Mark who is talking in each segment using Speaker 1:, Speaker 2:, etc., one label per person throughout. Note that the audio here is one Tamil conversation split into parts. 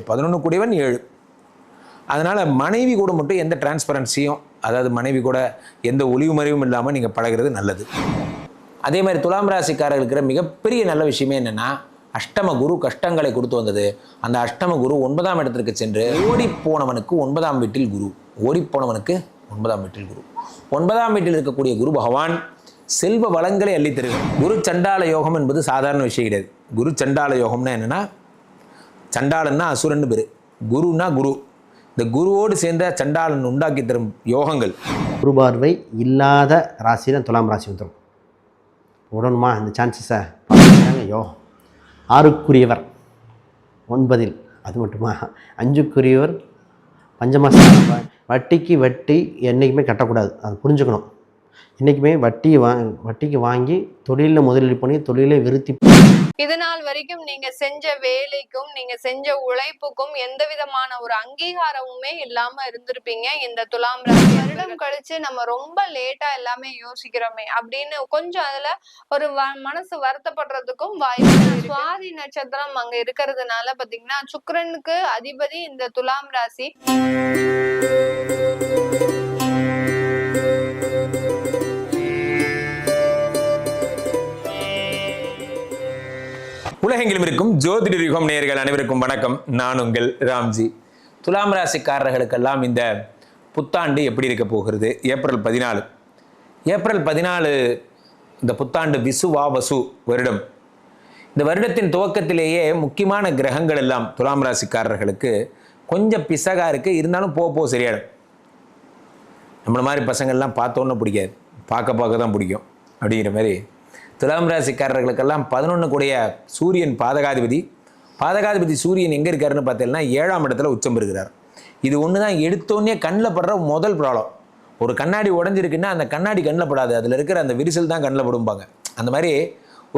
Speaker 1: பதினொன்று கூடியவன் ஏழு. அதனால் மனைவி கூட மட்டும் எந்த டிரான்ஸ்பரன்சியும் அதாவது மனைவி கூட எந்த ஒளிவு மறைவும் இல்லாமல் நீங்கள் பழகிறது நல்லது. அதே மாதிரி துலாம் ராசிக்காரர்களுக்கு இருக்கிற மிகப்பெரிய நல்ல விஷயமே என்னென்னா அஷ்டம குரு கஷ்டங்களை கொடுத்து வந்தது. அந்த அஷ்டம குரு ஒன்பதாம் இடத்திற்கு சென்று ஓடிப்போனவனுக்கு ஒன்பதாம் வீட்டில் குரு. ஓடிப்போனவனுக்கு ஒன்பதாம் வீட்டில் குரு. ஒன்பதாம் வீட்டில் இருக்கக்கூடிய குரு பகவான் செல்வ வளங்களை அள்ளித்தருகிறார். குரு சண்டால யோகம் என்பது சாதாரண விஷயம் கிடையாது. குரு சண்டால யோகம்னா என்னென்னா சண்டாளன்னா அசுரன்னு பேர். குருனா குரு. இந்த குருவோடு சேர்ந்த சண்டாளன் உண்டாக்கி தரும் யோகங்கள்.
Speaker 2: குரு பார்வை இல்லாத ராசி தான் துலாம் ராசி வந்துடும் உடனுமா இந்த சான்சஸை யோ. ஆறுக்குரியவர். ஒன்பதில். அது மட்டுமா? அஞ்சுக்குரியவர். பஞ்சமஸ்தானம் வட்டிக்கு வட்டி என்றைக்குமே கட்டக்கூடாது. அது புரிஞ்சுக்கணும். என்றைக்குமே வட்டி வா வட்டிக்கு வாங்கி தொழிலில் முதலீடு பண்ணி தொழிலை விருத்தி
Speaker 3: இது நாள் வரைக்கும் நீங்க செஞ்ச வேலைக்கும் நீங்க செஞ்ச உழைப்புக்கும் எந்த விதமான ஒரு அங்கீகாரமுமே இல்லாம இருந்திருப்பீங்க. இந்த துலாம் ராசி வருடம் கழிச்சு நம்ம ரொம்ப லேட்டா எல்லாமே யோசிக்கிறோமே அப்படின்னு கொஞ்சம் அதுல ஒரு வ- மனசு வருத்தப்படுறதுக்கும் வாய்ப்பு சுவாதி நட்சத்திரம் அங்க இருக்கிறதுனால பாத்தீங்கன்னா சுக்கரனுக்கு அதிபதி இந்த துலாம் ராசி.
Speaker 1: உலகெங்கிலும் இருக்கும் ஜோதிட யுகம் நேயர்கள் அனைவருக்கும் வணக்கம். நான் உங்கள் ராம்ஜி. துலாம் ராசிக்காரர்களுக்கெல்லாம் இந்த புத்தாண்டு எப்படி இருக்க போகிறது? ஏப்ரல் பதினாலு. ஏப்ரல் பதினாலு இந்த புத்தாண்டு விசுவா வசு வருடம். இந்த வருடத்தின் துவக்கத்திலேயே முக்கியமான கிரகங்கள் எல்லாம் துலாம் ராசிக்காரர்களுக்கு கொஞ்சம் பிசகாக இருக்கு. இருந்தாலும் போக போக சரியாயிடும். நம்மளை மாதிரி பசங்கள்லாம் பார்த்தோன்னு பிடிக்காது. பார்க்க பார்க்க தான் பிடிக்கும். அப்படிங்கிற மாதிரி துலாம் ராசிக்காரர்களுக்கெல்லாம் பதினொன்று கூடிய சூரியன் பாதகாதிபதி. பாதகாதிபதி சூரியன் எங்கே இருக்காருன்னு பார்த்தீங்கன்னா ஏழாம் இடத்துல உச்சம் பெறுகிறார். இது ஒன்று தான் எடுத்தோடனே கண்ணில் படுற முதல் ப்ராப்ளம். ஒரு கண்ணாடி உடஞ்சிருக்குன்னா அந்த கண்ணாடி கண்ணில் படாது. அதில் இருக்கிற அந்த விரிசல் தான் கண்ணில் படும்பாங்க. அந்த மாதிரி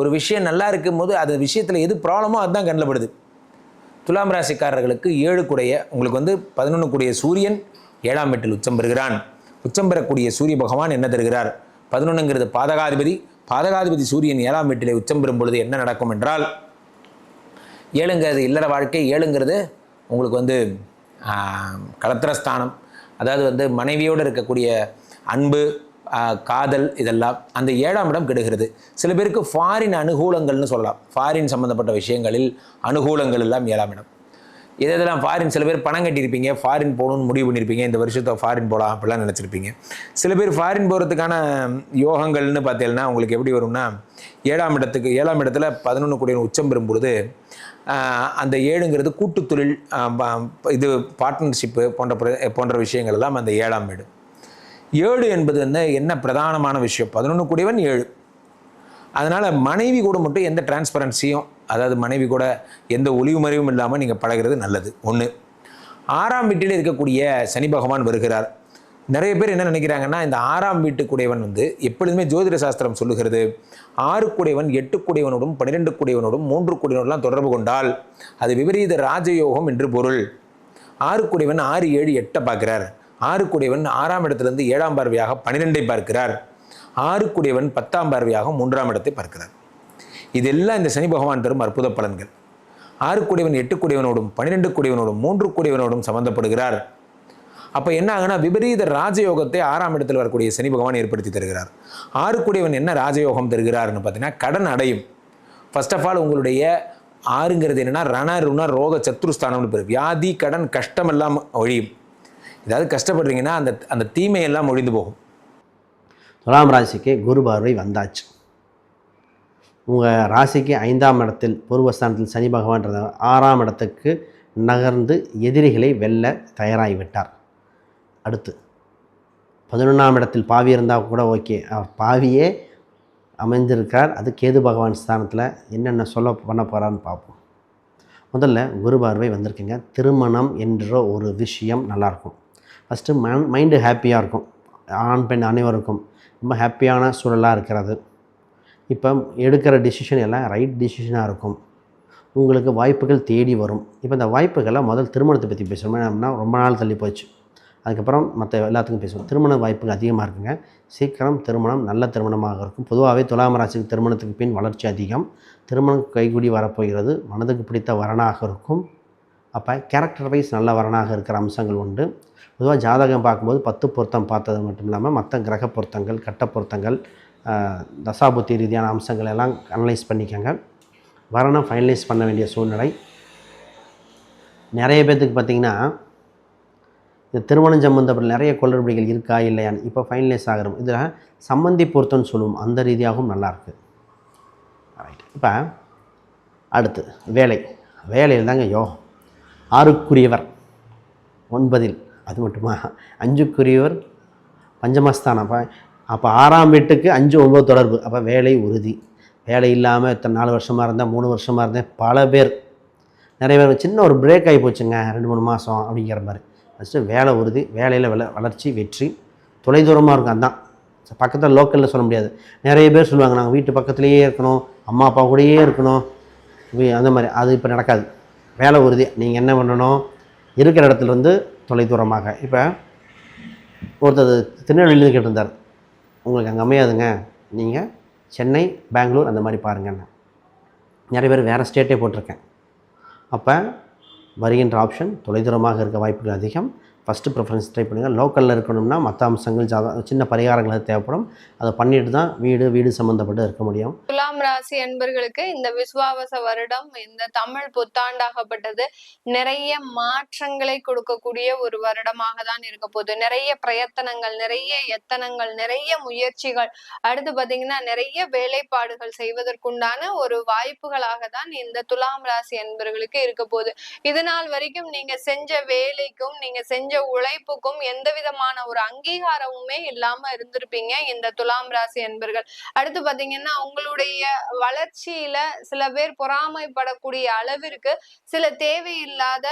Speaker 1: ஒரு விஷயம் நல்லா இருக்கும்போது அது விஷயத்தில் எது ப்ராப்ளமோ அதுதான் கண்ணில் படுது. துலாம் ராசிக்காரர்களுக்கு ஏழு கூடைய உங்களுக்கு வந்து பதினொன்று கூடிய சூரியன் ஏழாம் வீட்டில் உச்சம் பெறுகிறான். உச்சம் பெறக்கூடிய சூரிய பகவான் என்ன தருகிறார்? பதினொன்றுங்கிறது பாதகாதிபதி. பாதகாதிபதி சூரியன் ஏழாம் வீட்டிலே உச்சம் பெறும் பொழுது என்ன நடக்கும் என்றால் ஏழுங்கிறது இல்லற வாழ்க்கை ஏழுங்கிறது உங்களுக்கு வந்து ஆஹ், கலத்திரஸ்தானம். அதாவது வந்து மனைவியோடு இருக்கக்கூடிய அன்பு காதல் இதெல்லாம் அந்த ஏழாம் இடம் கெடுகிறது. சில பேருக்கு ஃபாரின் அனுகூலங்கள்னு சொல்லலாம். ஃபாரின் சம்மந்தப்பட்ட விஷயங்களில் அனுகூலங்கள் எல்லாம் ஏழாம் இடம். எது இதெல்லாம் ஃபாரின் சில பேர் பணம் கட்டியிருப்பீங்க ஃபாரின் போகணும்னு முடிவு பண்ணியிருப்பீங்க. இந்த வருஷத்தை ஃபாரின் போகலாம் அப்படிலாம் நினச்சிருப்பீங்க. சில பேர் ஃபாரின் போகிறதுக்கான யோகங்கள்னு பார்த்தீங்கன்னா உங்களுக்கு எப்படி வரும்னா ஏழாம் இடத்துக்கு ஏழாம் இடத்துல பதினொன்று கோடி உச்சம் பெறும்பொழுது அந்த ஏழுங்கிறது கூட்டு தொழில் இது பார்ட்னர்ஷிப்பு போன்ற போன்ற விஷயங்கள் எல்லாம் அந்த ஏழாம் வீடு. ஏழு என்பது வந்து என்ன பிரதானமான விஷயம்? பதினொன்று கூடியவன் ஏழு. அதனால் மனைவி கூட மட்டும் எந்த டிரான்ஸ்பரன்சியும் அதாவது மனைவி கூட எந்த ஒளிவு மறைவும் இல்லாமல் நீங்கள் பழகிறது நல்லது. ஒன்று ஆறாம் வீட்டில் இருக்கக்கூடிய சனி பகவான் வருகிறார். நிறைய பேர் என்ன நினைக்கிறாங்கன்னா இந்த ஆறாம் வீட்டுக்குடையவன் வந்து எப்பொழுதுமே ஜோதிட சாஸ்திரம் சொல்லுகிறது ஆறு கூடையவன் எட்டு கூடையவனோடும் பன்னிரெண்டு குடையவனோடும் மூன்று குடையவனோடலாம் தொடர்பு கொண்டால் அது விபரீத ராஜயோகம் என்று பொருள். ஆறு கூடையவன் ஆறு ஏழு எட்டை பார்க்கிறார். ஆறு கூடையவன் ஆறாம் இடத்திலிருந்து ஏழாம் பார்வையாக பன்னிரெண்டை பார்க்கிறார். ஆறு கூடையவன் பத்தாம் பார்வையாக மூன்றாம் இடத்தை பார்க்கிறார். இதெல்லாம் இந்த சனி பகவான் தரும் அற்புத பலன்கள். ஆறு கூடியவன் எட்டு கூடியவனோடும் பன்னிரெண்டு கூடியவனோடும் மூன்று கூடியவனோடும் சம்பந்தப்படுகிறார். அப்போ என்ன ஆகுனா விபரீத ராஜயோகத்தை ஆறாம் இடத்தில் வரக்கூடிய சனி பகவான் ஏற்படுத்தி தருகிறார். ஆறு கூடியவன் என்ன ராஜயோகம் தருகிறார்னு பார்த்தீங்கன்னா கடன் அடையும். ஃபர்ஸ்ட் ஆஃப் ஆல் உங்களுடைய ஆறுங்கிறது என்னென்னா ரண ருண ரோக சத்ருஸ்தானம்னு பேர். வியாதி கடன் கஷ்டம் எல்லாம் ஒழியும். ஏதாவது கஷ்டப்படுறீங்கன்னா அந்த அந்த தீமையெல்லாம் ஒழிந்து போகும்.
Speaker 2: துலாம் ராசிக்கு குரு பார்வை வந்தாச்சு. உங்கள் ராசிக்கு ஐந்தாம் இடத்தில் பூர்வஸ்தானத்தில் சனி பகவான் ஆறாம் இடத்துக்கு நகர்ந்து எதிரிகளை வெல்ல தயாராகிவிட்டார். அடுத்து பதினொன்றாம் இடத்தில் பாவி இருந்தால் கூட ஓகே. பாவியே அமைந்திருக்கார் அது கேது பகவான் ஸ்தானத்தில் என்னென்ன சொல்ல பண்ண போகிறான்னு பார்ப்போம். முதல்ல குரு பார்வை வந்திருக்குங்க. திருமணம் என்ற ஒரு விஷயம் நல்லாயிருக்கும். ஃபஸ்ட்டு மைண்ட் மைண்டு ஹாப்பியாக இருக்கும். ஆண் பெண் அனைவருக்கும் ரொம்ப ஹாப்பியான சூழலாக இருக்கிறது. இப்போ எடுக்கிற டிசிஷன் எல்லாம் ரைட் டிசிஷனாக இருக்கும். உங்களுக்கு வாய்ப்புகள் தேடி வரும். இப்போ இந்த வாய்ப்புகளை முதல் திருமணத்தை பற்றி பேசுகிறோம் அப்படின்னா ரொம்ப நாள் தள்ளி போச்சு. அதுக்கப்புறம் மற்ற எல்லாத்துக்கும் பேசுவோம். திருமண வாய்ப்புகள் அதிகமாக இருக்குங்க. சீக்கிரம் திருமணம் நல்ல திருமணமாக இருக்கும். பொதுவாகவே துலாம் ராசிக்கு திருமணத்துக்கு பின் வளர்ச்சி அதிகம். திருமணம் கைகூடி வரப்போகிறது. மனதுக்கு பிடித்த வரனாக இருக்கும். அப்போ கேரக்டர் வைஸ் நல்லவரனாக இருக்கிற அம்சங்கள் உண்டு. பொதுவாக ஜாதகம் பார்க்கும்போது பத்து பொருத்தம் பார்த்தது மட்டும் இல்லாமல் மற்ற கிரக பொருத்தங்கள் கட்ட பொருத்தங்கள் தசாபுத்தி ரீதியான அம்சங்கள் எல்லாம் அனலைஸ் பண்ணிக்கோங்க. வரணம் ஃபைனலைஸ் பண்ண வேண்டிய சூழ்நிலை. நிறைய பேர்த்துக்கு பார்த்திங்கன்னா இந்த திருமணம் சம்மந்தப்பட்ட நிறைய குளறுபடிகள் இருக்கா இல்லையான்னு இப்போ ஃபைனலைஸ் ஆகிறோம் இதில் சம்மந்தி பொருத்தம்னு சொல்லுவோம் அந்த ரீதியாகவும் நல்லாயிருக்கு ரைட் இப்போ அடுத்து வேலை. வேலையில் தாங்க யோ ஆறுக்குரியவர் ஒன்பதில் அது மட்டுமா? அஞ்சுக்குரியவர் பஞ்சமஸ்தானம். அப்போ ஆறாம் வீட்டுக்கு அஞ்சு ஒம்பது தொடர்பு. அப்போ வேலை உறுதி. வேலை இல்லாமல் இத்தனை நாலு வருஷமாக இருந்தேன் மூணு வருஷமாக இருந்தேன் பல பேர். நிறைய பேர் சின்ன ஒரு பிரேக் ஆகி போச்சுங்க ரெண்டு மூணு மாதம் அப்படிங்கிற மாதிரி. ஃபஸ்ட்டு வேலை உறுதி வேலையில் வள வளர்ச்சி வெற்றி. தொலைதூரமாக இருக்கும் அதான். பக்கத்தில் லோக்கலில் சொல்ல முடியாது. நிறைய பேர் சொல்லுவாங்க நாங்கள் வீட்டு பக்கத்துலேயே இருக்கணும் அம்மா அப்பா கூடயே இருக்கணும். அந்த மாதிரி. அது இப்போ நடக்காது. வேலை உறுதி. நீங்கள் என்ன பண்ணணும்? இருக்கிற இடத்துல இருந்து தொலைதூரமாக. இப்போ ஒருத்தர் திருநெல்வேலியில் கேட்டிருந்தார். உங்களுக்கு அங்கே அமையாதுங்க. நீங்கள் சென்னை பெங்களூர் அந்த மாதிரி பாருங்கன்னு நிறைய பேர் வேறு ஸ்டேட்டே போட்டிருக்கேன். அப்போ வருகின்ற ஆப்ஷன் தொலைதூரமாக இருக்க வாய்ப்புகள் அதிகம். ஃபஸ்ட்டு ப்ரிஃபரன்ஸ் ட்ரை பண்ணுங்கள் லோக்கலில் இருக்கணும்னா மற்ற அம்சங்கள் ஜாதா சின்ன பரிகாரங்கள் தேவைப்படும். அதை பண்ணிட்டு தான் வீடு வீடு சம்மந்தப்பட்டு இருக்க முடியும்.
Speaker 3: துலாம் ராசி அன்பர்களுக்கு இந்த விசுவாவச வருடம் இந்த தமிழ் புத்தாண்டாகப்பட்டது நிறைய மாற்றங்களை கொடுக்கக்கூடிய ஒரு வருடமாக தான் இருக்க போகுது. நிறைய பிரயத்தனங்கள் நிறைய எத்தனங்கள் நிறைய முயற்சிகள். அடுத்து பாத்தீங்கன்னா நிறைய வேலைப்பாடுகள் செய்வதற்குண்டான ஒரு வாய்ப்புகளாக தான் இந்த துலாம் ராசி அன்பர்களுக்கு இருக்க போகுது. இது நாள் வரைக்கும் நீங்க செஞ்ச வேலைக்கும் நீங்க செஞ்ச உழைப்புக்கும் எந்த விதமான ஒரு அங்கீகாரமுமே இல்லாம இருந்திருப்பீங்க இந்த துலாம் ராசி என்பர்கள் அடுத்து பாத்தீங்கன்னா உங்களுடைய வளர்ச்சியில சில பேர் பொறாமைப்படக்கூடிய அளவிற்கு சில தேவையில்லாத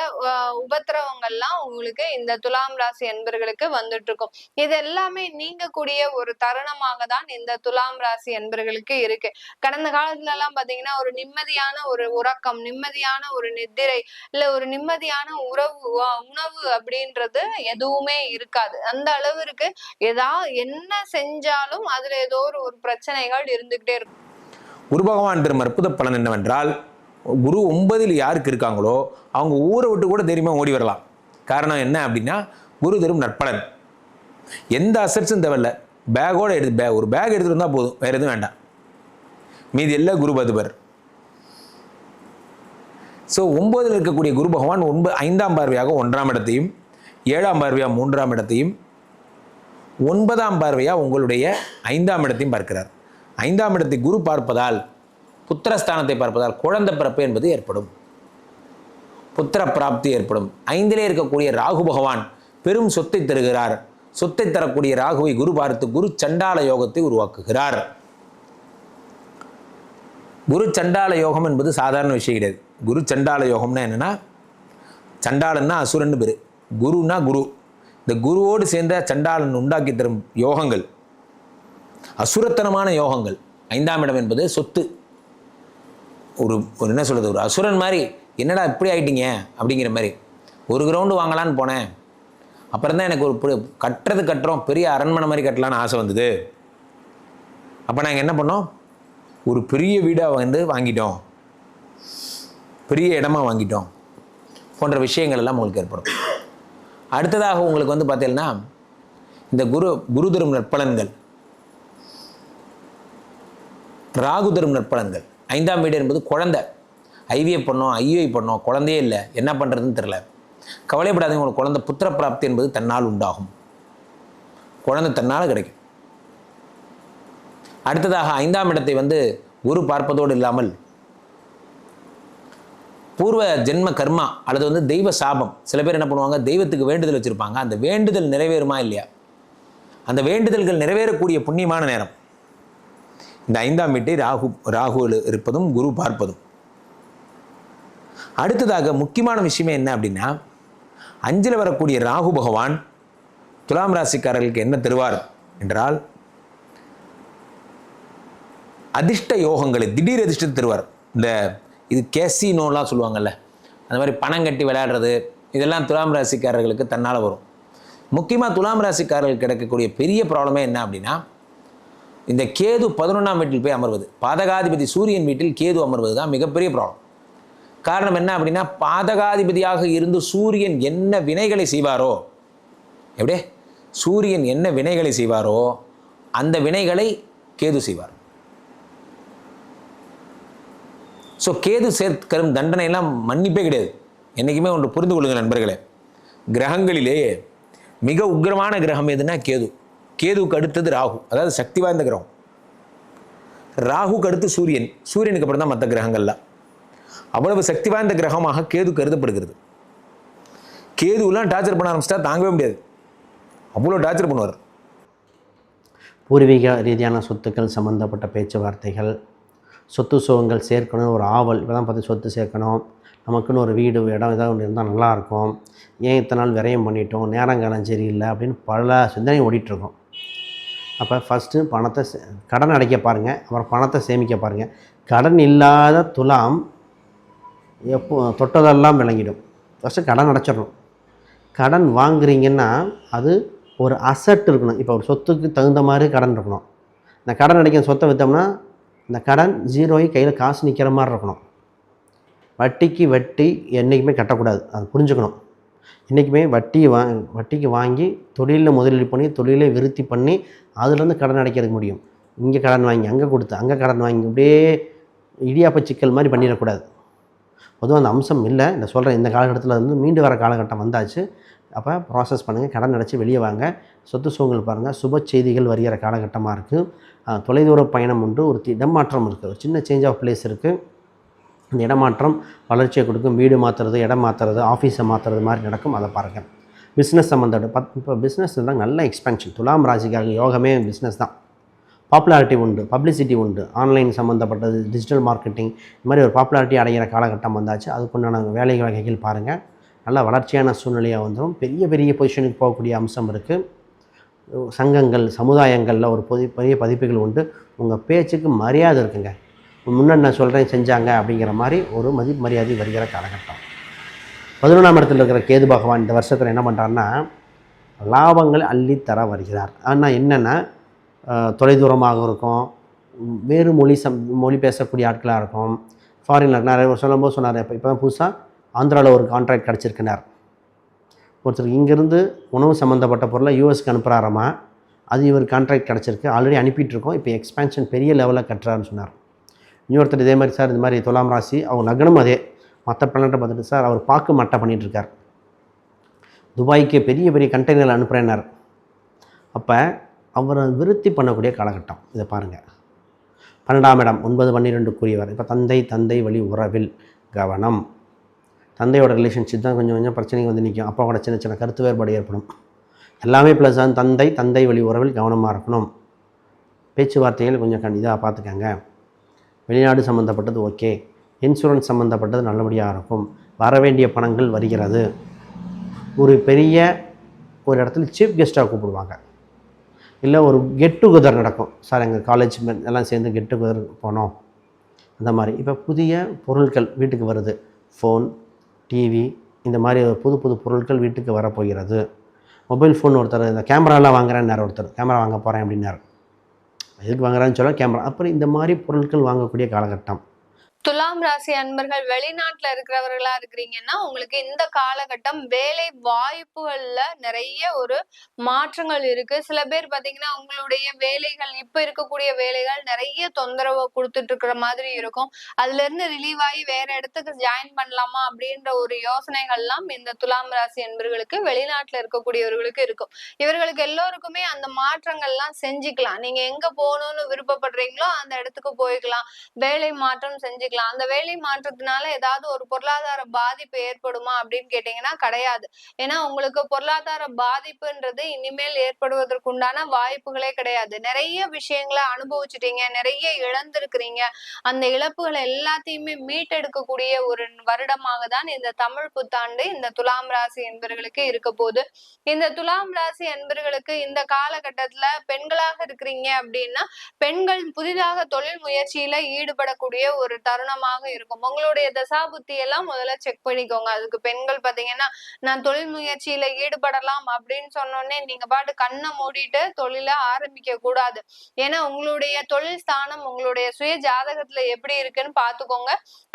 Speaker 3: உபத்திரவங்கள்லாம் உங்களுக்கு இந்த துலாம் ராசி அன்பர்களுக்கு வந்துட்டு இருக்கும் இது எல்லாமே நீங்கக்கூடிய ஒரு தருணமாக தான் இந்த துலாம் ராசி அன்பர்களுக்கு இருக்கு. கடந்த காலத்துல எல்லாம் பாத்தீங்கன்னா ஒரு நிம்மதியான ஒரு உறக்கம் நிம்மதியான ஒரு நித்திரை இல்ல ஒரு நிம்மதியான உறவு உணவு அப்படின்றது எதுவுமே இருக்காது. அந்த அளவிற்கு ஏதா என்ன செஞ்சாலும் அதுல ஏதோ ஒரு ஒரு பிரச்சனைகள் இருந்துகிட்டே இருக்கும்.
Speaker 1: குரு பகவான் தரும் அற்புத பலன் என்னவென்றால் குரு ஒன்பதில் யாருக்கு இருக்காங்களோ அவங்க ஊரை விட்டு கூட தைரியமாக ஓடி வரலாம். காரணம் என்ன அப்படின்னா குரு தரும் நற்பலன். எந்த அசட்ஸும் தேவையில்ல. பேக்கோட எடுத்து பே ஒரு பேக் எடுத்துகிட்டு வந்தால் போதும். வேறு எதுவும் வேண்டாம். மீதி எல்லாம் குரு பதுபர். ஸோ ஒன்பதில் இருக்கக்கூடிய குரு பகவான் ஒன்பது ஐந்தாம் பார்வையாக ஒன்றாம் இடத்தையும் ஏழாம் பார்வையாக மூன்றாம் இடத்தையும் ஒன்பதாம் பார்வையாக உங்களுடைய ஐந்தாம் இடத்தையும் பார்க்கிறார். ஐந்தாம் இடத்தை குரு பார்ப்பதால் புத்திரஸ்தானத்தை பார்ப்பதால் குழந்தை பிறப்பு என்பது ஏற்படும். புத்திர பிராப்தி ஏற்படும். ஐந்திலே இருக்கக்கூடிய ராகு பகவான் பெரும் சொத்தை தருகிறார். சொத்தை தரக்கூடிய ராகுவை குரு பார்த்து குரு சண்டால யோகத்தை உருவாக்குகிறார். குரு சண்டால யோகம் என்பது சாதாரண விஷயம் கிடையாது. குரு சண்டால யோகம்னா என்னென்னா சண்டாளன்னா அசுரன்னு பேர். குருனா குரு. இந்த குருவோடு சேர்ந்த சண்டாளன் உண்டாக்கி தரும் யோகங்கள். அசுரத்தனமான யோகங்கள். ஐந்தாம் இடம் என்பது சொத்து. ஒரு ஒரு என்ன சொல்கிறது ஒரு அசுரன் மாதிரி என்னடா இப்படி ஆயிட்டீங்க? அப்படிங்கிற மாதிரி. ஒரு கிரவுண்டு வாங்கலான்னு போனேன். அப்புறம் தான் எனக்கு ஒரு பெரிய- கட்டுறது கட்டுறோம். பெரிய அரண்மனை மாதிரி கட்டலான்னு ஆசை வந்தது. அப்போ நாங்கள் என்ன பண்ணோம்? ஒரு பெரிய வீடாக வந்து வாங்கிட்டோம். பெரிய இடமா வாங்கிட்டோம். போன்ற விஷயங்கள் எல்லாம் உங்களுக்கு ஏற்படும். அடுத்ததாக உங்களுக்கு வந்து பார்த்தீங்கன்னா இந்த குரு குரு தரும் நற்பலன்கள். ராகு தரும் நற்பலன்கள். ஐந்தாம் வீடு என்பது குழந்தை. ஐவிஎஃப் பண்ணோம் ஐயுஐ பண்ணோம் குழந்தையே இல்லை. என்ன பண்ணுறதுன்னு தெரில கவலைப்படாதீங்க உங்களுக்கு குழந்தை புத்திர பிராப்தி என்பது தன்னால் உண்டாகும். குழந்தை தன்னால் கிடைக்கும். அடுத்ததாக ஐந்தாம் இடத்தை வந்து குரு பார்ப்பதோடு இல்லாமல் பூர்வ ஜென்ம கர்மா அல்லது வந்து தெய்வ சாபம். சில பேர் என்ன பண்ணுவாங்க? தெய்வத்துக்கு வேண்டுதல் வச்சுருப்பாங்க. அந்த வேண்டுதல் நிறைவேறுமா இல்லையா? அந்த வேண்டுதல்கள் நிறைவேறக்கூடிய புண்ணியமான நேரம். இந்த ஐந்தாம் வீட்டை ராகு ராகுவில் இருப்பதும் குரு பார்ப்பதும். அடுத்ததாக முக்கியமான விஷயமே என்ன அப்படின்னா அஞ்சில் வரக்கூடிய ராகு பகவான் துலாம் ராசிக்காரர்களுக்கு என்ன தருவார் என்றால் அதிர்ஷ்ட யோகங்களை திடீர் அதிர்ஷ்டத்தை தருவார். இந்த இது கேசினோலாம் சொல்லுவாங்கல்ல. அந்த மாதிரி பணம் கட்டி விளையாடுறது இதெல்லாம் துலாம் ராசிக்காரர்களுக்கு தன்னால் வரும். முக்கியமாக துலாம் ராசிக்காரர்களுக்கு கிடைக்கக்கூடிய பெரிய ப்ராப்ளமே என்ன அப்படின்னா இந்த கேது பதினொன்றாம் வீட்டில் போய் அமர்வது. பாதகாதிபதி சூரியன் வீட்டில் கேது அமர்வது தான் மிகப்பெரிய ப்ராப்ளம் காரணம் என்ன அப்படின்னா பாதகாதிபதியாக இருந்து சூரியன் என்ன வினைகளை செய்வாரோ எப்படியே? சூரியன் என்ன வினைகளை செய்வாரோ அந்த வினைகளை கேது செய்வார். ஸோ கேது சேர்க்கரும் தண்டனை எல்லாம் மன்னிப்பே கிடையாது. என்றைக்குமே ஒன்று புரிந்து கொள்ளுங்கள் நண்பர்களே. கிரகங்களிலே மிக உக்கிரமான கிரகம் எதுனா கேது. கேதுவுக்கு அடுத்தது ராகு. அதாவது சக்தி வாய்ந்த கிரகம். ராகுக்கு அடுத்து சூரியன். சூரியனுக்கு அப்புறம் தான் மற்ற கிரகங்கள்லாம். அவ்வளவு சக்தி வாய்ந்த கிரகமாக கேது கருதப்படுகிறது. கேதுவெலாம் டார்ச்சர் பண்ண ஆரம்பிச்சிட்டா தாங்கவே முடியாது. அவ்வளோ டார்ச்சர் பண்ணுவார்.
Speaker 2: பூர்வீக ரீதியான சொத்துக்கள் சம்மந்தப்பட்ட பேச்சுவார்த்தைகள் சொத்து சுகங்கள் சேர்க்கணும் ஒரு ஆவல் இப்போ தான் பார்த்து சொத்து சேர்க்கணும். நமக்குன்னு ஒரு வீடு இடம் ஏதாவது ஒன்று இருந்தால் நல்லாயிருக்கும். ஏன் இத்தனை நாள் விரயம் பண்ணிட்டோம் நேரங்காலம் சரியில்லை அப்படின்னு பல சிந்தனை ஓடிட்டுருக்கோம். அப்போ ஃபஸ்ட்டு பணத்தை சே- கடன் அடைக்க பாருங்கள் அப்புறம் பணத்தை சேமிக்க பாருங்கள் கடன் இல்லாத துலாம் எப்போ தொட்டதெல்லாம் விளங்கிடும். ஃபஸ்ட்டு கடன் அடைச்சிடணும். கடன் வாங்குறீங்கன்னா அது ஒரு அசட் இருக்கணும். இப்போ ஒரு சொத்துக்கு தகுந்த மாதிரி கடன் இருக்கணும். இந்த கடன் அடைக்கிற சொத்தை விற்றோம்னா இந்த கடன் ஜீரோயி கையில் காசு நிற்கிற மாதிரி இருக்கணும். வட்டிக்கு வட்டி என்றைக்குமே கட்டக்கூடாது. அது புரிஞ்சுக்கணும். என்றைக்குமே வட்டி வா வட்டிக்கு வாங்கி தொழிலில் முதலீடு பண்ணி தொழிலை விருத்தி பண்ணி அதுலேருந்து கடன் அடைக்கிறதுக்கு முடியும். இங்கே கடன் வாங்கி அங்கே கொடுத்து அங்கே கடன் வாங்கி அப்படியே இடியாப்ப சிக்கல் மாதிரி பண்ணிடக்கூடாது. பொதுவாக அந்த அம்சம் இல்லை. இந்த சொல்கிற இந்த காலகட்டத்தில் வந்து மீண்டு வர காலகட்டம் வந்தாச்சு. அப்போ ப்ராசஸ் பண்ணுங்கள் கடன் அடைச்சி வெளியே வாங்க. சொத்து சுகங்கள் பாருங்கள் சுப செய்திகள் வருகிற காலகட்டமாக இருக்குது தொலைதூர பயணம் ஒன்று ஒரு இடமாற்றம் இருக்குது ஒரு சின்ன சேஞ்ச் ஆஃப் பிளேஸ் இருக்குது இந்த இடமாற்றம் வளர்ச்சியை கொடுக்கும். வீடு மாற்றுறது இடம் மாற்றுறது ஆஃபீஸை மாற்றுறது மாதிரி நடக்கும். அதை பாருங்கள் பிஸ்னஸ் சம்மந்தப்பட்ட பத் இப்போ பிஸ்னஸ் தான் நல்ல எக்ஸ்பென்ஷன் துலாம் ராசிக்காக யோகமே பிஸ்னஸ் தான். பாப்புலாரிட்டி உண்டு பப்ளிசிட்டி உண்டு. ஆன்லைன் சம்மந்தப்பட்டது டிஜிட்டல் மார்க்கெட்டிங் இந்த மாதிரி ஒரு பாப்புலாரிட்டி அடைகிற காலகட்டம் வந்தாச்சு. அதுக்குண்டான வேலை வகைகள் பாருங்கள் நல்ல வளர்ச்சியான சூழ்நிலையாக வந்துடும் பெரிய பெரிய பொசிஷனுக்கு போகக்கூடிய அம்சம் இருக்குது சங்கங்கள் சமுதாயங்களில் ஒரு பொதி பெரிய பதிப்புகள் உண்டு. உங்கள் பேச்சுக்கு மரியாதை இருக்குங்க. முன்னாடி நான் சொல்கிறேன் செஞ்சாங்க அப்படிங்கிற மாதிரி ஒரு மதிப்பு மரியாதை வருகிற காலகட்டம். பதினொன்றாம் இடத்துல இருக்கிற கேது பகவான் இந்த வருஷத்தில் என்ன பண்ணுறாருன்னா லாபங்களை அள்ளித்தர வருகிறார். ஆனால் என்னென்னா தொலைதூரமாக இருக்கும். வேறு மொழி சம் மொழி பேசக்கூடிய ஆட்களாக இருக்கும். ஃபாரினில் நிறைய சொல்லும்போது சொன்னார் இப்போ இப்போ தான் புதுசாக ஆந்திராவில் ஒரு கான்ட்ராக்ட் கிடச்சிருக்கிறார் ஒருத்தருக்கு இங்கேருந்து உணவு சம்மந்தப்பட்ட பொருளை யூஎஸ்க்கு அனுப்புகிறாரம்மா அது இவர் கான்ட்ராக்ட் கிடச்சிருக்கு. ஆல்ரெடி அனுப்பிட்டுருக்கோம். இப்போ எக்ஸ்பேன்ஷன் பெரிய லெவலில் கட்டுறாருன்னு சொன்னார். இன்னொருத்தர் இதே மாதிரி சார் இந்த மாதிரி துலாம் ராசி அவங்க லக்னம் அதே. மற்ற பிளானட்டை பார்த்துட்டு சார் அவர் பாக்கு மட்டை பண்ணிகிட்ருக்கார் இருக்கார் துபாய்க்கு பெரிய பெரிய கண்டெய்னர் அனுப்புகிறேன்னார் அப்போ அவரை விருத்தி பண்ணக்கூடிய காலகட்டம். இதை பாருங்கள் பன்னெண்டாம் இடம் ஒன்பது பன்னிரெண்டு கூறியவர். இப்போ தந்தை தந்தை வழி உறவில் கவனம். தந்தையோட ரிலேஷன்ஷிப் தான் கொஞ்சம் கொஞ்சம் பிரச்சனைக்கு வந்து நிற்கும் அப்பாவோட சின்ன சின்ன கருத்து வேறுபாடு ஏற்படும். எல்லாமே ப்ளஸ் தான் தந்தை தந்தை வழி உறவில் கவனமாக இருக்கணும். பேச்சுவார்த்தைகள் கொஞ்சம் கண் இதாக பார்த்துக்கங்க. வெளிநாடு சம்மந்தப்பட்டது ஓகே இன்சூரன்ஸ் சம்மந்தப்பட்டது நல்லபடியாக இருக்கும். வர வேண்டிய பணங்கள் வருகிறது. ஒரு பெரிய ஒரு இடத்துல சீஃப் கெஸ்ட்டாக கூப்பிடுவாங்க. இல்லை ஒரு கெட் டுகெதர் நடக்கும். சார் எங்கள் காலேஜ் எல்லாம் சேர்ந்து கெட் டுகெதர் போனோம். அந்த மாதிரி. இப்போ புதிய பொருட்கள் வீட்டுக்கு வருது. ஃபோன் டிவி இந்த மாதிரி புது புது பொருட்கள் வீட்டுக்கு வரப்போகிறது. மொபைல் ஃபோன் ஒருத்தர் இந்த கேமராலாம் வாங்குறேன்னார் ஒருத்தர் கேமரா வாங்க போகிறேன் அப்படின்னாரு. எதுக்கு வாங்குறான்னு சொல்ல கேமரா. அப்புறம் இந்த மாதிரி பொருட்கள் வாங்கக்கூடிய காலகட்டம்.
Speaker 3: துலாம் ராசி அன்பர்கள் வெளிநாட்டுல இருக்கிறவர்களா இருக்கிறீங்கன்னா உங்களுக்கு இந்த காலகட்டம் வேலை வாய்ப்புகள்ல நிறைய ஒரு மாற்றங்கள் இருக்கு. சில பேர் பாத்தீங்கன்னா உங்களுடைய வேலைகள் இப்ப இருக்கக்கூடிய வேலைகள் நிறைய தொந்தரவு கொடுத்துட்டு இருக்கிற மாதிரி இருக்கும். அதுல இருந்து ரிலீவ் ஆகி வேற இடத்துக்கு ஜாயின் பண்ணலாமா அப்படின்ற ஒரு யோசனைகள்லாம் இந்த துலாம் ராசி அன்பர்களுக்கு வெளிநாட்டுல இருக்கக்கூடியவர்களுக்கு இருக்கும். இவர்களுக்கு எல்லோருக்குமே அந்த மாற்றங்கள்லாம் செஞ்சுக்கலாம். நீங்க எங்க போகணும்னு விருப்பப்படுறீங்களோ அந்த இடத்துக்கு போய்க்கலாம். வேலை மாற்றம் செஞ்சுக்கலாம். அந்த வேலை மாற்றத்தினால ஏதாவது ஒரு பொருளாதார பாதிப்பு ஏற்படுமா அப்படின்னு கேட்டீங்கன்னா கிடையாது. ஏன்னா உங்களுக்கு பொருளாதார பாதிப்புன்றது இனிமேல் ஏற்படுவதற்குண்டான வாய்ப்புகளே கிடையாது. நிறைய விஷயங்களை அனுபவிச்சுட்டீங்க நிறைய இழந்திருக்கிறீங்க. அந்த இழப்புகள் எல்லாத்தையுமே மீட்டெடுக்கக்கூடிய ஒரு வருடமாக தான் இந்த தமிழ் புத்தாண்டு இந்த துலாம் ராசி என்பவர்களுக்கு இருக்க போகுது. இந்த துலாம் ராசி என்பவர்களுக்கு இந்த காலகட்டத்துல பெண்களாக இருக்கிறீங்க அப்படின்னா பெண்கள் புதிதாக தொழில் முயற்சியில ஈடுபடக்கூடிய ஒரு தருணம் தருணமாக இருக்கும். உங்களுடைய தசாபுத்தி எல்லாம் முதல்ல செக் பண்ணிக்கோங்க. அதுக்கு பெண்கள் பாத்தீங்கன்னா நான் தொழில் முயற்சியில ஈடுபடலாம் அப்படின்னு சொன்னோடனே நீங்க பாட்டு கண்ணை மூடிட்டு தொழில ஆரம்பிக்க கூடாது. ஏன்னா உங்களுடைய தொழில் ஸ்தானம் உங்களுடைய சுய ஜாதகத்துல எப்படி இருக்குன்னு பாத்துக்கோங்க.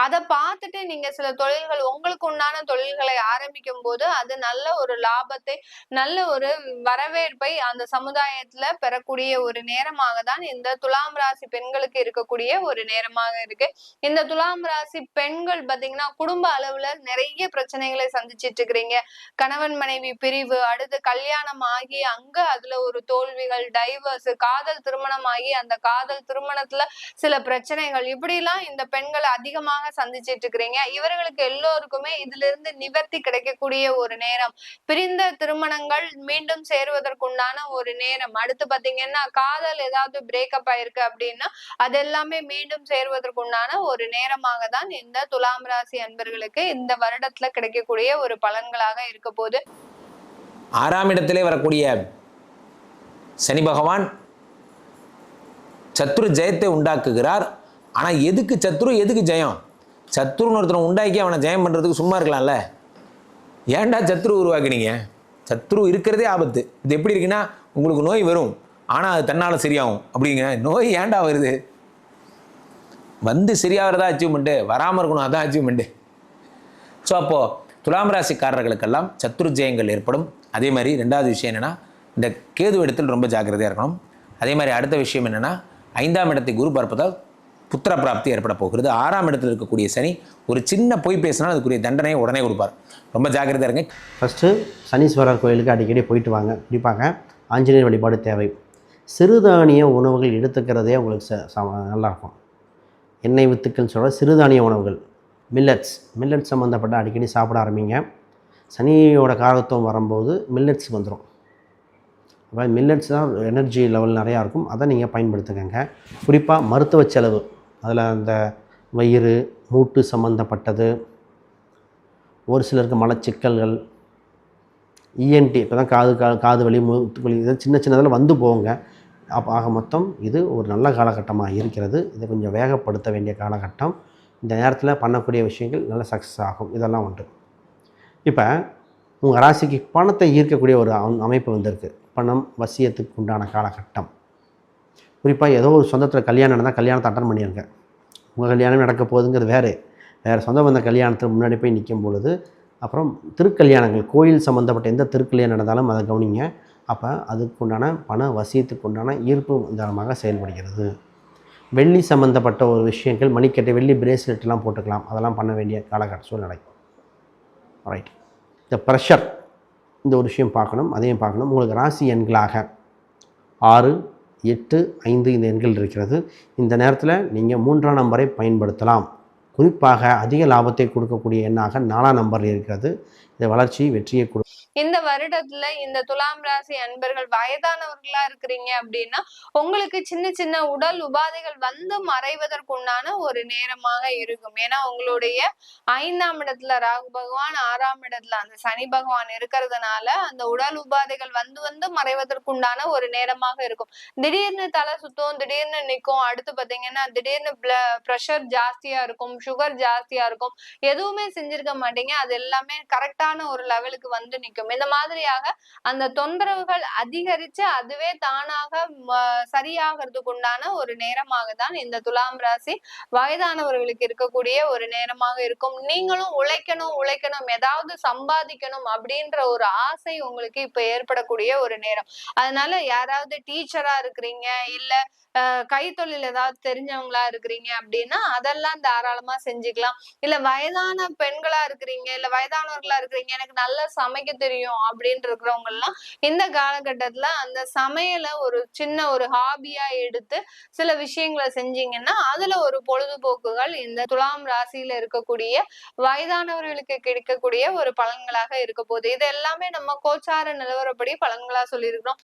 Speaker 3: அதை பார்த்துட்டு நீங்க சில தொழில்கள் உங்களுக்கு உண்டான தொழில்களை ஆரம்பிக்கும் போது அது நல்ல ஒரு லாபத்தை நல்ல ஒரு வரவேற்பை அந்த சமுதாயத்துல பெறக்கூடிய ஒரு நேரமாக தான் இந்த துலாம் ராசி பெண்களுக்கு இருக்கக்கூடிய ஒரு நேரமாக இருக்கு. இந்த துலாம் ராசி பெண்கள் பாத்தீங்கன்னா குடும்ப அளவுல நிறைய பிரச்சனைகளை சந்திச்சிட்டு இருக்கிறீங்க. கணவன் மனைவி பிரிவு அடுத்து கல்யாணம் ஆகி அங்க அதுல ஒரு தோல்விகள் டைவர்ஸ் காதல் திருமணம் ஆகி அந்த காதல் திருமணத்துல சில பிரச்சனைகள் இப்படி எல்லாம் இந்த பெண்கள் அதிகமாக சந்திச்சிட்டு இருக்கிறீங்க. இவர்களுக்கு எல்லோருக்குமே இதுல இருந்து நிவர்த்தி கிடைக்கக்கூடிய ஒரு நேரம். பிரிந்த திருமணங்கள் மீண்டும் சேருவதற்குண்டான ஒரு நேரம். அடுத்து பாத்தீங்கன்னா காதல் ஏதாவது பிரேக்கப் ஆயிருக்கு அப்படின்னா அது எல்லாமே மீண்டும் சேருவதற்குண்டான ஒரு ஒரு நேரமாக தான் இந்த துலாம் ராசி அன்பர்களுக்கு இந்த வருடத்துல கிடைக்கக்கூடிய ஒரு பலன்களாக இருக்க போது
Speaker 1: ஆறாம் இடத்திலே வரக்கூடிய சனி பகவான் சத்ரு ஜெயத்தை உண்டாக்குகிறார். ஆனால் எதுக்கு சத்ரு எதுக்கு ஜெயம்? சத்ருன்னு ஒருத்தனை உண்டாக்கி அவனை ஜெயம் பண்ணுறதுக்கு சும்மா இருக்கலாம்ல. ஏன்டா சத்ரு உருவாக்கினீங்க? சத்ரு இருக்கிறதே ஆபத்து. இது எப்படி இருக்குன்னா உங்களுக்கு நோய் வரும். ஆனால் அது தன்னால் சரியாகும். அப்படிங்க நோய் ஏன்டா வருது? வந்து சரியாகிறதா அச்சீவ்மெண்ட்டு வராமல் இருக்கணும் அதான் அச்சீவ்மெண்ட்டு ஸோ அப்போது துலாம் ராசிக்காரர்களுக்கெல்லாம் சத்துருஜயங்கள் ஏற்படும். அதே மாதிரி ரெண்டாவது விஷயம் என்னென்னா இந்த கேது இடத்தில் ரொம்ப ஜாக்கிரதையாக இருக்கணும். அதே மாதிரி அடுத்த விஷயம் என்னென்னா ஐந்தாம் இடத்தை குரு பார்ப்பதால் புத்திர பிராப்தி ஏற்பட போகிறது. ஆறாம் இடத்தில் இருக்கக்கூடிய சனி ஒரு சின்ன பொய் பேசினால் அதுக்குரிய தண்டனையை உடனே கொடுப்பார். ரொம்ப ஜாக்கிரதையாக இருங்க.
Speaker 2: ஃபஸ்ட்டு சனீஸ்வரர் கோயிலுக்கு அடிக்கடி போயிட்டு வாங்க குறிப்பாக ஆஞ்சநேயர் வழிபாடு தேவை. சிறுதானிய உணவுகள் எடுத்துக்கிறதே உங்களுக்கு ச ச- நல்லாயிருக்கும் எண்ணெய் வித்துக்கள்னு சொல்கிற சிறுதானிய உணவுகள். மில்லட்ஸ். மில்லட்ஸ் சம்மந்தப்பட்ட அடிக்கடி சாப்பிட ஆரம்பிங்க. சனியோட காரத்துவம் வரும்போது மில்லட்ஸ் வந்துடும் அப்போ மில்லட்ஸ் தான் எனர்ஜி லெவல் நிறையா இருக்கும். அதை நீங்கள் பயன்படுத்துக்கங்க குறிப்பாக மருத்துவ செலவு. அதில் அந்த வயிறு மூட்டு சம்மந்தப்பட்டது ஒரு சிலருக்கு மலச்சிக்கல்கள். இஎன்டி இப்போ தான் காது கா காது வலி மூத்து வலி இது சின்ன சின்னதில் வந்து போங்க அப்போ ஆக மொத்தம் இது ஒரு நல்ல காலகட்டமாக இருக்கிறது. இதை கொஞ்சம் வேகப்படுத்த வேண்டிய காலகட்டம். இந்த நேரத்தில் பண்ணக்கூடிய விஷயங்கள் நல்ல சக்ஸஸ் ஆகும். இதெல்லாம் உண்டு. இப்போ உங்கள் ராசிக்கு பணத்தை ஈர்க்கக்கூடிய ஒரு அமைப்பு வந்திருக்கு. பணம் வசியத்துக்கு உண்டான காலகட்டம். குறிப்பாக ஏதோ ஒரு சொந்தத்தில் கல்யாணம் நடந்தால் கல்யாணத்தை அட்டன் பண்ணியிருக்கேன் உங்கள் கல்யாணம் நடக்க போகுதுங்கிறது வேறு. வேறு சொந்த பந்த கல்யாணத்துக்கு முன்னாடி போய் நிற்கும் பொழுது அப்புறம் திருக்கல்யாணங்கள் கோயில் சம்மந்தப்பட்ட எந்த திருக்கல்யாணம் நடந்தாலும் அதை கவனிங்க. அப்போ அதுக்கு உண்டான பண வசியத்துக்கு உண்டான ஈர்ப்பு தரமாக செயல்படுகிறது. வெள்ளி சம்மந்தப்பட்ட ஒரு விஷயங்கள் மணிக்கட்டை வெள்ளி பிரேஸ்லெட்லாம் போட்டுக்கலாம். அதெல்லாம் பண்ண வேண்டிய காலகட்ட சூழ்நிலை. ரைட் இந்த ப்ரெஷர் இந்த ஒரு விஷயம் பார்க்கணும் அதையும் பார்க்கணும். உங்களுக்கு ராசி எண்களாக ஆறு எட்டு ஐந்து இந்த எண்கள் இருக்கிறது. இந்த நேரத்தில் நீங்கள் மூன்றாம் நம்பரை பயன்படுத்தலாம். குறிப்பாக அதிக லாபத்தை கொடுக்கக்கூடிய எண்ணாக நாலாம் நம்பர் இருக்கிறது. இந்த வளர்ச்சி வெற்றியை கொடு
Speaker 3: இந்த வருடத்துல இந்த துலாம் ராசி அன்பர்கள் வயதானவர்களா இருக்கிறீங்க அப்படின்னா உங்களுக்கு சின்ன சின்ன உடல் உபாதைகள் வந்து மறைவதற்குண்டான ஒரு நேரமாக இருக்கும். ஏன்னா உங்களுடைய ஐந்தாம் இடத்துல ராகு பகவான் ஆறாம் இடத்துல அந்த சனி பகவான் இருக்கிறதுனால அந்த உடல் உபாதைகள் வந்து வந்து மறைவதற்குண்டான ஒரு நேரமாக இருக்கும். திடீர்னு தலை சுத்தம் திடீர்னு நிற்கும் அடுத்து பாத்தீங்கன்னா திடீர்னு ப்ரெஷர் ஜாஸ்தியா இருக்கும் சுகர் ஜாஸ்தியா இருக்கும். எதுவுமே செஞ்சிருக்க மாட்டீங்க. அது எல்லாமே கரெக்டான ஒரு லெவலுக்கு வந்து நிற்கும் இருக்கும். இந்த மாதிரியாக அந்த தொந்தரவுகள் அதிகரிச்சு அதுவே தானாக சரியாகிறதுக்கு உண்டான ஒரு நேரமாக தான் இந்த துலாம் ராசி வயதானவர்களுக்கு இருக்கக்கூடிய ஒரு நேரமாக இருக்கும். நீங்களும் உழைக்கணும் உழைக்கணும் ஏதாவது சம்பாதிக்கணும் அப்படின்ற ஒரு ஆசை உங்களுக்கு இப்ப ஏற்படக்கூடிய ஒரு நேரம். அதனால யாராவது டீச்சரா இருக்கிறீங்க இல்ல கைத்தொழில் ஏதாவது தெரிஞ்சவங்களா இருக்கிறீங்க அப்படின்னா அதெல்லாம் தாராளமா செஞ்சுக்கலாம். இல்ல வயதான பெண்களா இருக்கிறீங்க இல்ல வயதானவர்களா இருக்கிறீங்க எனக்கு நல்லா சமைக்க தெரியும் அப்படின்னு இருக்கிறவங்க எல்லாம் இந்த காலகட்டத்துல அந்த சமையலை ஒரு சின்ன ஒரு ஹாபியா எடுத்து சில விஷயங்களை செஞ்சீங்கன்னா அதுல ஒரு பொழுதுபோக்குகள் இந்த துலாம் ராசியில இருக்கக்கூடிய வயதானவர்களுக்கு கிடைக்கக்கூடிய ஒரு பலன்களாக இருக்க போகுது. இது எல்லாமே நம்ம கோச்சார நிலவரப்படி பலன்களா சொல்லியிருக்கிறோம்.